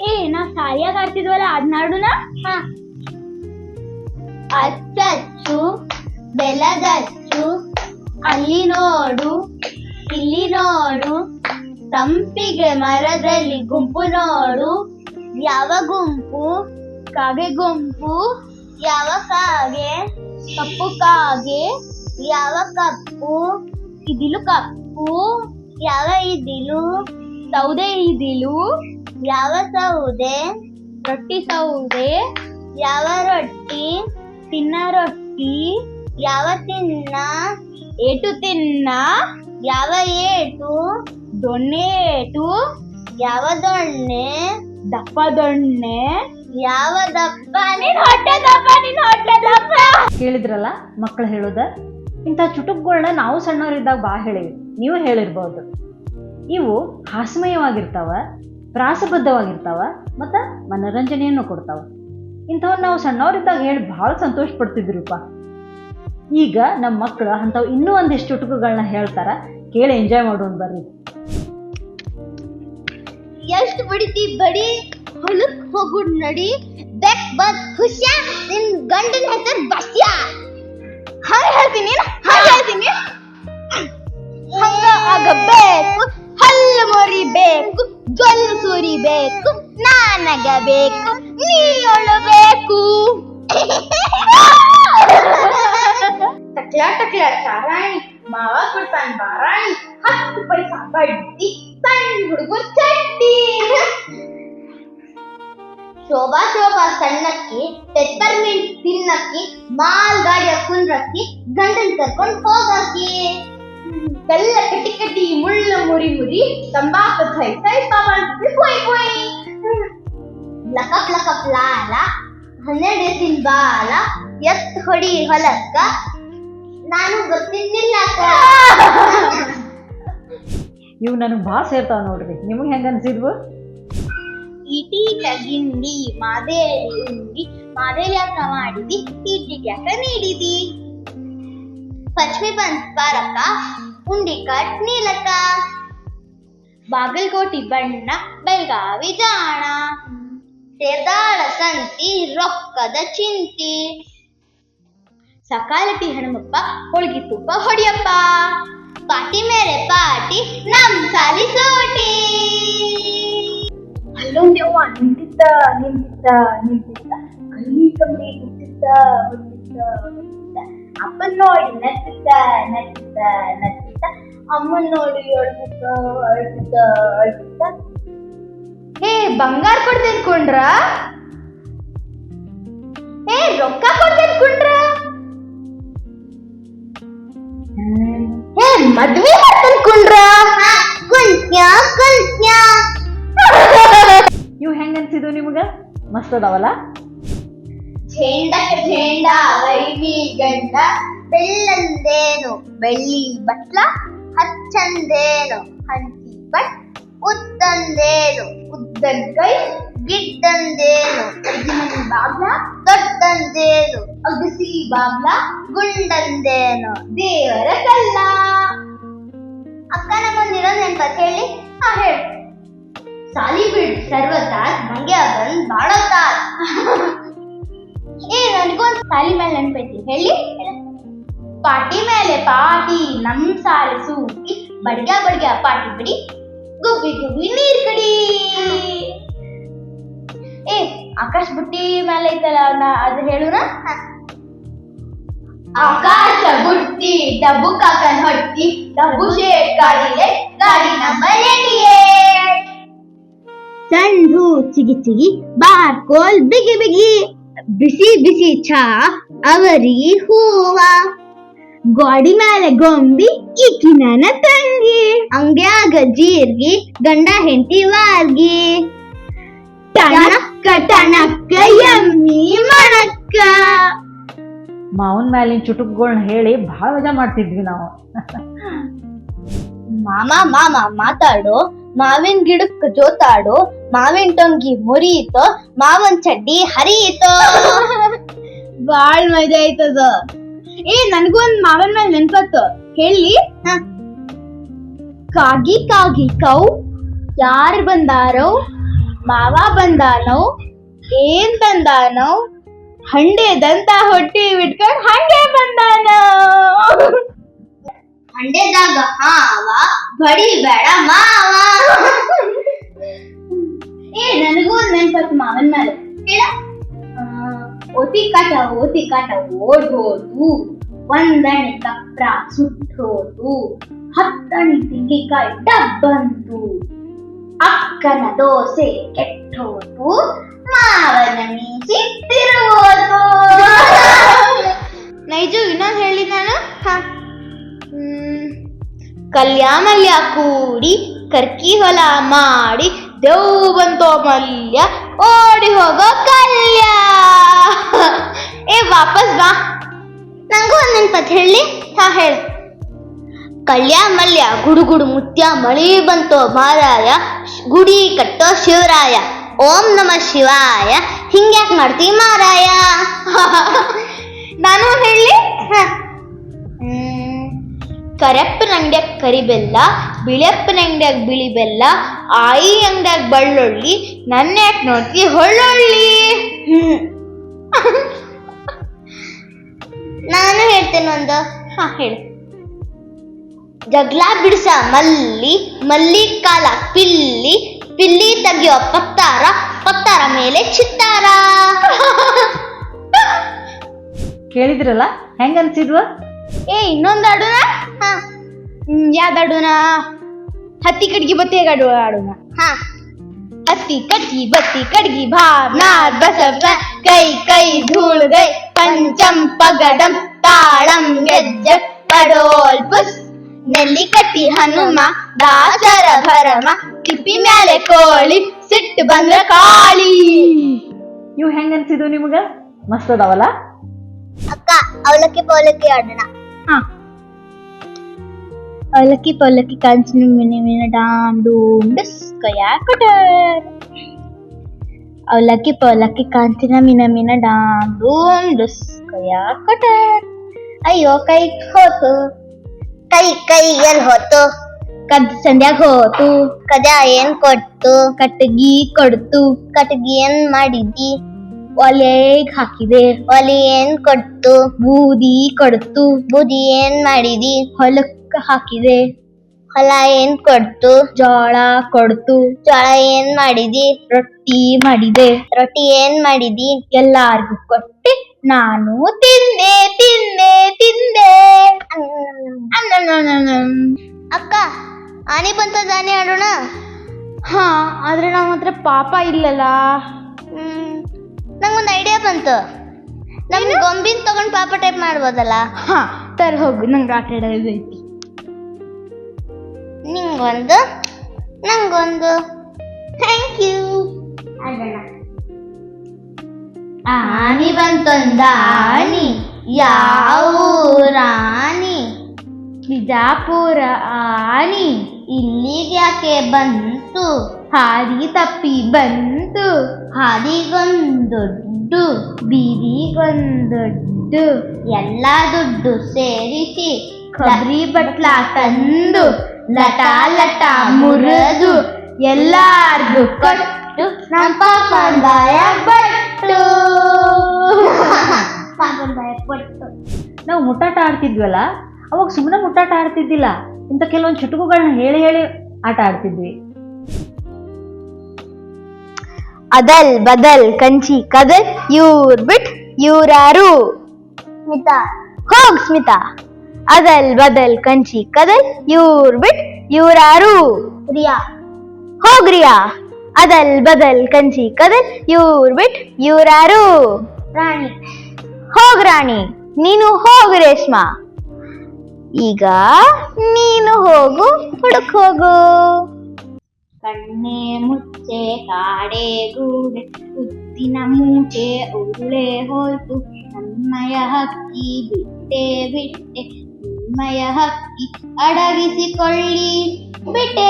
ಏ ನಾವ್ ಸಾರಿಯಾಗ ಆಡ್ತಿದ್ವಲ್ಲ ಅದ್ ನಾಡುನ ಅಚ್ಚಚ್ಚು ಬೆಲಗಚ್ಚು ಅಲ್ಲಿ ನೋಡು ಇಲ್ಲಿ ನೋಡು ತಂಪಿಗೆ ಮರದಲ್ಲಿ ಗುಂಪು ನೋಡು ಯಾವ ಗುಂಪು ಕಾಗೆ ಗುಂಪು ಯಾವ ಕಾಗೆ ಕಪ್ಪು ಕಾಗೆ ಯಾವ ಕಪ್ಪು ಇದಿಲು ಕಪ್ಪು ಯಾವ ಇದಿಲು ಸೌದೆ ಇದಿಲು ಯಾವ ಸೌದೆ? ರೊಟ್ಟಿ ಸೌದೆ. ಯಾವ ರೊಟ್ಟಿ? ತಿನ್ನ ರೊಟ್ಟಿ. ಯಾವ ತಿನ್ನ? ಏಟು ತಿನ್ನ. ಯಾವ ಏಟು? ದೊಣ್ಣೆ ಏಟು. ಯಾವ ದೊಣ್ಣೆ? ದಪ್ಪ ದೊಣ್ಣೆ. ಯಾವ ದಪ್ಪ? ನಿನ್ ಹೊಟ್ಟೆ ದಪ್ಪ ನಿನ್ ಹೊಟ್ಟೆ ದಪ್ಪ. ಕೇಳಿದ್ರಲ್ಲ ಮಕ್ಕಳು ಹೇಳುದ? ಇಂಥ ಚುಟುಕುಗಳನ್ನ ನಾವು ಸಣ್ಣವರಿದ್ದಾಗ ಬಾ ಹೇಳಿವಿ ನೀವು ಹೇಳಿರ್ಬೋದು. ಇವು ಹಾಸ್ಮಯವಾಗಿರ್ತಾವ ಪ್ರಾಸಬದ್ಧವಾಗಿರ್ತಾವ ಮತ್ತು ಮನೋರಂಜನೆಯನ್ನು ಕೊಡ್ತಾವ. ಇಂಥವನ್ನ ನಾವು ಸಣ್ಣವರಿದ್ದಾಗ ಹೇಳಿ ಭಾಳ ಸಂತೋಷ ಪಡ್ತಿದ್ರಪ್ಪ. ಈಗ ನಮ್ಮ ಮಕ್ಕಳು ಅಂಥವು ಇನ್ನೂ ಒಂದಿಷ್ಟು ಚುಟುಕುಗಳನ್ನ ಹೇಳ್ತಾರ, ಕೇಳಿ ಎಂಜಾಯ್ ಮಾಡೋಣ ಬರ್ರಿ. ಎಷ್ಟು ಬಡಿತಿ ಬಡಿ, ಹೊಲಕ್ ಹೋಗು ನಡಿ, ಬೆಕ್ ಬದ್ ಹುಷ್ಯ, ನಿನ್ ಗಂಡನ ಹೆಸರು ಬಸ್ಯಾ. ಹಂಗ ಹೇಳ್ತೀನಿ ಜೊಲ್ಲು ಸುರಿಬೇಕು ನಾನಗಬೇಕು ನೀಯೊಳಬೇಕು ಟಕ್ಲ ಟಕ್ಲ ಸಾರಾಣಿ ಮಾವ ಕೊಡ್ತಾನ ಬಾರಾಣಿ ಹತ್ತು ಪೈಸಾ ಬಡ್ಡಿ ಸಣ್ಣ ಹುಡುಗರು ಚಡ್ಡಿ ಶೋಭಾ ಶೋಭಾ ಸಣ್ಣಕ್ಕಿ ಪೆಪ್ಪರ್ಮಿಂಟ್ ತಿನ್ನಕ್ಕಿ ಮಾಲ್ ಗಾಡಿಯ ಕುಂದ್ರಕ್ಕಿ ಗಂಡನ್ ಕರ್ಕೊಂಡ್ ಹೋಗಕ್ಕಿ ಬೆಲ್ಲ ಕಟ್ಟಿ ಕಟ್ಟಿ ಮುಳ್ಳ ಮುರಿ ಮುರಿ ತಂಬಾಕು ಥೈ ಥೈ ಕೊಯ್ ಕೊಯ್ ಲಕಪ್ ಲಕಪ್ ಲಾಲ ಹನ್ನೆರಡು ದಿನ ಬಾಲ. ಎತ್ ಹೊಡಿ ಹೊಲಕ್ಕ. ನಾನು ಗೊತ್ತಿದ್ದಿಲ್ಲ ಇವು ನನಗೆ ಭಾಳ ಸೇರ್ತಾವ ನೋಡ್ರಿ. ನಿಮಗೆ ಹೆಂಗೆ ಅನ್ಸಿದ್ವು? ಇಟಿ ತಗಿಂಡಿ ಮಾದೇಲಿ ಉಂಡಿ ಮಾದೇಲಿ ಯಾಕ ಮಾಡಿದಿ ಇಟಿ ಯಾಕ ನೀಡಿದಿ ಪಚ್ಮಿ ಬಂತ್ ಪಾರಕ್ಕ ಉಂಡಿ ಕಟ್ ನೀಲಕ್ಕ ಬಾಗಲಕೋಟಿ ಬಣ್ಣ, ಬೆಳಗಾವಿ ಜಾಣ. ಸೇರ್ದಾಳ ಸಂತಿ, ರೊಕ್ಕದ ಚಿಂತಿ. ಸಕಾಲಟಿ ಹಣಮಪ್ಪ ಹೋಳಿಗೆ ತುಪ್ಪ ಹೊಡಿಯಪ್ಪ. ಪಾಟಿ ಮೇಲೆ ಪಾಟಿ, ನಮ್ ಸಾಲಿ ಸೋಟಿ. ಅಲ್ಲೊಂದೇವ ನಿಂತಿದ್ದ ನಿಂತಿದ್ದ ನಿಂತಿದ್ದ ಕೈ ಕಮ್ಮಿ ಹುಟ್ಟಿದ್ದ ಹುಟ್ಟಿದ್ದ ಅಪ್ಪನ್ ನೋಡಿ ನಟ್ಟಿದ್ದ ನಟ್ಟಿದ್ದ ನಟ್ಟಿದ್ದ ಅಮ್ಮನ್ ನೋಡಿ ಅಳ್ತಿದ್ದ ಅಳ್ತಿದ್ದ ಅಳ್ತಿದ್ದ ಏ ಬಂಗಾರ ಕೊಡ್ತೇನೆ ಕೊಂಡ್ರ ಏ ರೊಕ್ಕ ಕೊಡ್ತೇನೆ ಕೊಂಡ್ರ ಏ ಮದ್ವೆ ಮಾಡ್ತೇನೆ ಕೊಂಡ್ರ ಕುಂತ್ಯ ಕುಂತ್ಯ ಇವು ಹೆಂಗೆ ಅನ್ಸಿದ್ವು ನಿಮ್ಗೆ ಮಸ್ತ್ ಅದಾವಲ್ಲ ಝೇಂಡಕ್ಕೆ ಝೇಂಡ ವೈವಿ ಗಂಡ ಬೆಳ್ಳಂದೇನು ಬೆಳ್ಳಿ ಬಟ್ಲ ಹಚ್ಚಂದೇನು ಹಂಚಿ ಬಟ್ ಉತ್ತಂದೇನು. ಉದ್ದನ್ ಕೈ ಗಿಡ್ಡಂದೇನು ಅಜ್ಜಿಮನಿ ಬಾಗ್ಲ ದೊಡ್ಡಂದೇನು ಅಗಸಿ ಬಾಗ್ಲ ಗುಂಡಂದೇನು. ದೇವರ ಕಲ್ಲ. ಅಕ್ಕ ನಮ್ಮೊಂದು ಇನ್ನೊಂದು ನೆನ್ಪತ್ ಹೇಳಿ? ಹಾ ಹೇಳು. ಸಾಲಿ ಬಿಡ್ ಸರ್ವತಾತ್ ಮಂಗ್ಯ ಬಂದ್ ಬಾಳತಾತ್ ಏ ನನಗೊಂದು ಸಾಲಿ ಮೇಲೆ ನೆನ್ಪೈತಿ. ಹೇಳಿ. ಪಾಟಿ ಮೇಲೆ ಪಾಟಿ ನಮ್ ಸಾಲಿ ಸೂಕಿ ಬಡ್ಗ್ಯ ಬಡ್ಗ್ಯ ಪಾಟಿ ಬಿಡಿ ಗುಬ್ಬಿ ಗುಬ್ಬಿ ನೀರ್ ಕಡಿ ಏ ಆಕಾಶ ಬುಟ್ಟಿ ಮೇಲೆ ಐತಲ್ಲ ನಾ ಅದು ಹೇಳುನ ಆಕಾಶ ಬುಟ್ಟಿ ಡಬ್ಬು ಕಾಕನ್ ಹೊಟ್ಟಿ ಡಬ್ಬು ಶೇಡ್ ಗಾಡಿಗೆ ಗಾಡಿ ನಂಬರ್ ಸಂಡು ಚಿಗಿ ಚಿಗಿ ಬಾರ್ಕೋಲ್ ಬಿಗಿ ಬಿಗಿ ಬಿಸಿ ಬಿಸಿ ಚಾ ಅವರಿಗೆ ಹೂವ ಗೋಡಿ ಮೇಲೆ ಗೊಂಬಿ ಈಕಿ ನನ್ನ ತಂಗಿ. ಅಂಗ್ಯಾಗ ಜೀರ್ಗಿ ಗಂಡ ಹೆಂಡತಿ ವಾರ್ಗಿ. ಟಣಕ್ಕ ಟಣಕ್ಕ ಎಮ್ಮಿ ಮಣಕ್ಕ. ಮಾವನ್ ಮ್ಯಾಲಿನ ಚುಟುಕುಗಳ್ನ ಹೇಳಿ ಭಾಳ ಮಜಾ ಮಾಡ್ತಿದ್ವಿ ನಾವು. ಮಾಮ ಮಾಮ ಮಾತಾಡು. ಮಾವಿನ ಗಿಡಕ್ಕೆ ಜೋತಾಡು. ಮಾವಿನ ಟೊಂಗಿ ಮುರಿಯಿತೋ. ಮಾವನ್ ಚಡ್ಡಿ ಹರಿಯಿತೋ. ಬಾಳ್ ಮಜಾ ಆಯ್ತದ. ಏ ಒಂದು ಮಾವನ್ ಮೇಲೆ ನೆನ್ಪತ್ತು. ಹೇಳಿ. ಕಾಗಿ ಕಾಗಿ ಕೌ ಯಾರು ಬಂದಾರೋ ಮಾವ ಬಂದಾನೋ ಏನ್ ಹಂಡೆ ದಂತ ಹೊಟ್ಟಿ ಬಿಟ್ಕೊಂಡ್ ಹಂಗೆ ಬಂದಾನ. ಹಂಡೆದಾಗ ಹಾವ ಬಡಿ ಬೇಡ ಮಾವ. ಏ ನನಗೂ ಒಂದ್ ನೆನ್ಪತ್ ಮಾವನ್ ಮೇಲೆ. ಹೇಳ. ಓತಿ ಕಾಟ ಓತಿ ಕಾಟ ಓಡ್ ಹೋತು ಒಂದಣೆ ತಪ್ರ ಸುಟ್ಟೋದು. ಹತ್ತಣಿ ತಿಂಗಿಕಾಯಿ ಡಬ್ಬಂತು ಅಕ್ಕನ ದೋಸೆ ಕೆಟ್ಟೋದು. ಮಾವನ ಮೀಸಿ ತಿರುವುದು ನೈಜು, ಇನ್ನೊಂದು ಹೇಳಿ ನಾನು? ಕಲ್ಯಾಮಲ್ಯ ಕಲ್ಯ ಮಲ್ಯ ಕೂಡಿ ಕರ್ಕಿ ಹೊಲ ಮಾಡಿ ದೇವ್ ಬಂತೋ ಮಲ್ಯ ಓಡಿ ಹೋಗೋ ಕಲ್ಯ. ಏ ವಾಪಸ್ ಬಾ. ನಂಗೂ ಒಂದ್ ನೆನ್ಪತ್ ಹೇಳಿ. ಹಾ ಹೇಳ. ಕಲ್ಯ ಮಲ್ಯ ಗುಡುಗುಡು ಮುತ್ಯ ಮಳಿ ಬಂತೋ ಮಾರಾಯ ಗುಡಿ ಕಟ್ಟೋ ಶಿವರಾಯ ಓಂ ನಮ ಶಿವಾಯ ಹಿಂಗ್ಯಾಕ್ ಮಾಡ್ತಿ ಮಾರಾಯ. ನಾನು ಹೇಳಿ? ಕರೆಪ್ಪನ ಅಂಗಡ್ಯಾಗ ಕರಿಬೆಲ್ಲ ಬಿಳಿಯಪ್ಪನ ಅಂಗಡ್ಯಾಗ ಬಿಳಿ ಬೆಲ್ಲ ಆಯಿ ಅಂಗಡ್ಯಾಗ ಬಳ್ಳೊಳ್ಳಿ ನನ್ನ ಯಾಕೆ ನೋಡ್ತಿ ಹೊಳ್ಳೊಳ್ಳಿ. ನಾನು ಹೇಳ್ತೇನೆ ಒಂದು. ಹಾ ಹೇಳಿ. ಜಗ್ಲಾ ಬಿಡಿಸ ಮಲ್ಲಿ ಮಲ್ಲಿ ಕಾಲ ಪಿಲ್ಲಿ ಪಿಲ್ಲಿ ತೆಗಿಯೋ ಪತ್ತಾರ ಪತ್ತಾರ ಮೇಲೆ ಚಿತ್ತಾರ. ಕೇಳಿದ್ರಲ್ಲ? ಹೆಂಗ ಅನ್ಸಿದ್ವ? ಏ ಇನ್ನೊಂದು ಆಡುನ? ಹಾ. ಯಾವ್ದು ಆಡುನ? ಹತ್ತಿ ಕಡ್ಗಿ ಬತ್ತಿ ಆಡು ಆಡುನ? ಹಾ. ಹತ್ತಿ ಕಟ್ಗಿ ಬತ್ತಿ ಕಡ್ಗಿ ಭಾವನಾ ಬಸವ ಕೈ ಕೈ ಧೂಳುಗೈ ಪಂಚಂ ಪಗಡಂ ತಾಳಂ ಗೆಜ್ಜ ಪಡೋಲ್ ಪುಸ್. ನೆಲ್ಲಿ ಕಟ್ಟಿ ಹನುಮ ದಾಸರ ಭರಮ ತಿಪ್ಪಿ ಮ್ಯಾಲೆ ಕೋಳಿ ಸಿಟ್ಟು ಬಂದ್ರ ಕಾಳಿ. ಇವು ಹೆಂಗ ಅನ್ಸಿದ್ವು ನಿಮ್ಗ? ಮಸ್ತ್ ಅದಾವಲ್ಲ? ಅಕ್ಕ ಅವಲಕ್ಕಿ ಪೌಲಕ್ಕಿ ಆಡೋಣ ಹಾ ಅವಲಕ್ಕಿ ಪಲ್ಲಕ್ಕಿ ಕಂಚಿನ ಮಿನಿ ಮಿನ ಡಾಮ್ ಡೂಮ್ ಡಿಸ್ ಕಯಾ ಕಟರ್ ಅವಲಕ್ಕಿ ಪಲ್ಲಕ್ಕಿ ಕಾಂಚಿನ ಮಿನ ಮಿನ ಡಾಮ್ ಡೂಮ್ ಡಿಸ್ ಕಯಾ ಕಟರ್ ಅಯ್ಯೋ ಕೈ ಹೋತು ಕೈ ಕೈ ಎಲ್ ಹೊತ್ತು ಕದ್ ಸಂಧ್ಯಾಗ ಹೋತು ಕದ ಏನ್ ಕೊಟ್ಟು ಕಟ್ಟಗಿ ಕೊಡ್ತು ಕಟ್ಗಿ ಏನ್ ಮಾಡಿದ್ದಿ ಒಲೆಗ್ ಹಾಕಿದೆ. ಒಲೆ ಏನ್ ಕೊಡ್ತು? ಬೂದಿ ಕೊಡ್ತು. ಬೂದಿ ಏನ್ ಮಾಡಿದಿ? ಹೊಲಕ್ಕ ಹಾಕಿದೆ. ಹೊಲ ಏನ್ ಕೊಡ್ತು? ಜೋಳ ಕೊಡ್ತು. ಜೋಳ ಏನ್ ಮಾಡಿದಿ? ರೊಟ್ಟಿ ಮಾಡಿದೆ. ರೊಟ್ಟಿ ಏನ್ ಮಾಡಿದಿ? ಎಲ್ಲಾರ್ಗು ಕೊಟ್ಟೆ ನಾನು ತಿಂದೆ ತಿಂದೆ ತಿಂದೆ. ಅಕ್ಕ ಆನೆ ಬಂತ ಆನೆ ಆಡೋಣ ಹಾ ಆದ್ರೆ ನಮ್ಮ ಹತ್ರ ಪಾಪ ಇಲ್ಲಲ್ಲ. ನಂಗೊಂದು ಐಡಿಯಾ ಬಂತು. ನಮ್ ಗೊಂಬಿನ ತಗೊಂಡು ಪಾಪ ಟೈಪ್ ಮಾಡ್ಬೋದಲ್ಲ? ಹಾ ತರ ಹೋಗು ನಂಗೆ ಆಟ ಆಡೋದೈತಿ ನಿಂಗೊಂದು ನಂಗೊಂದು. ಥ್ಯಾಂಕ್ ಯು ಆನಿ ಬಂತೊಂದ ಆನಿ ಯಾವ ರಾಣಿ. ಬಿಜಾಪುರ ಆನಿ ಇಲ್ಲಿಗೆ ಯಾಕೆ ಬಂತು? ಹಾದಿ ತಪ್ಪಿ ಬಂತು ಹಾದಿಗೊಂದೊಡ್ಡು ಬೀದಿಗೊಂದೊಡ್ಡು ಎಲ್ಲ ದುಡ್ಡು ಸೇರಿಸಿ ಕೊಬ್ಬರಿ ಬಟ್ಲ ತಂದು, ಲಟ ಲಟ ಮುರಿದು, ಎಲ್ಲಾರ್ಗು ಕೊಟ್ಟು ನಮ್ಮ ಪಾಪಂದಾಯ ಬಟ್ಟು ಬಟ್ಟು ನಾವು ಮುಟ್ಟಾಟ ಆಡ್ತಿದ್ವಲ್ಲ, ಅವಾಗ ಸುಮ್ಮನೆ ಮುಟ್ಟಾಟ ಆಡ್ತಿದ್ದಿಲ್ಲ. ಇಂಥ ಕೆಲವೊಂದು ಚುಟುಕುಗಳನ್ನ ಹೇಳಿ ಹೇಳಿ ಆಟ ಆಡ್ತಿದ್ವಿ. ಅದಲ್ ಬದಲ್ ಕಂಚಿ ಕದಲ್ ಇವ್ರ್ ಬಿಟ್ ಯೂರಾರು ಸ್ಮಿತಾ. ಹೋಗ್ ಸ್ಮಿತಾ. ಅದಲ್ ಬದಲ್ ಕಂಚಿ ಕದಲ್ ಇವ್ರ್ ಬಿಟ್ ಯೂರಾರು ರಿಯಾ. ಹೋಗ್ರಿಯಾ ಅದಲ್ ಬದಲ್ ಕಂಚಿ ಕದಲ್ ಇವ್ರ್ ಬಿಟ್ ಯೂರಾರು ರಾಣಿ. ಹೋಗ್ ರಾಣಿ ನೀನು ಹೋಗು ರೇಷ್ಮಾ. ಈಗ ನೀನು ಹೋಗು ಹುಡುಕ್ ಹೋಗು. ಕಣ್ಣೆ ಮುಚ್ಚೆ, ಕಾಡೆ ಗೂಡೆ, ಉದ್ದಿನ ಮೂಟೆ, ಉರುಳೆ ಹೋಯ್ತು. ನಮ್ಮಯ ಹಕ್ಕಿ ಬಿಟ್ಟೆ ಬಿಟ್ಟೆ ನಿಮ್ಮಯ ಹಕ್ಕಿ ಅಡಗಿಸಿಕೊಳ್ಳಿ. ಬಿಟ್ಟೆ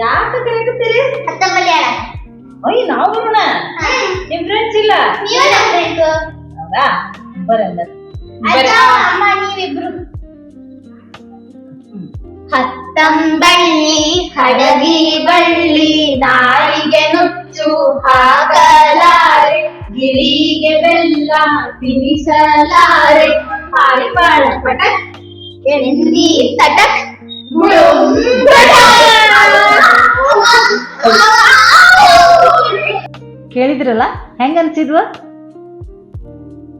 ಯಾಕ ಕರೆಕತ್ತೀರಿ ಅತ್ತ ಮಲ್ಯಾಳ ಅಯ್ಯ ನಾವು ಬರೋಣ ನಿಮ್ ಫ್ರೆಂಡ್ಸ್ ಇಲ್ಲ ನೀವು ನಮ್ಮ ಫ್ರೆಂಡ್ಸ್ ಹೌದಾ ಬರಲ್ಲ ಅಮ್ಮ ನೀವಿಬ್ರು ಹತ್ತಂಬಳ್ಳಿ ಹಡಗಿ ಬಳ್ಳಿ ನಾಯಿಗೆ ನುಚ್ಚು ಹಾಕಲಾರೆ ಗಿಳಿಗೆ ಬೆಲ್ಲ ತಿನಿಸಲಾರೆ ಹಾಡಿ ಬಾಳ ಪಟಕ್ ಎಣ್ಣಿ ತಟಕ್ ಗುಡುಂ ಕೇಳಿದ್ರಲ್ಲ? ಹೆಂಗ ಅನ್ಸಿದ್ವ?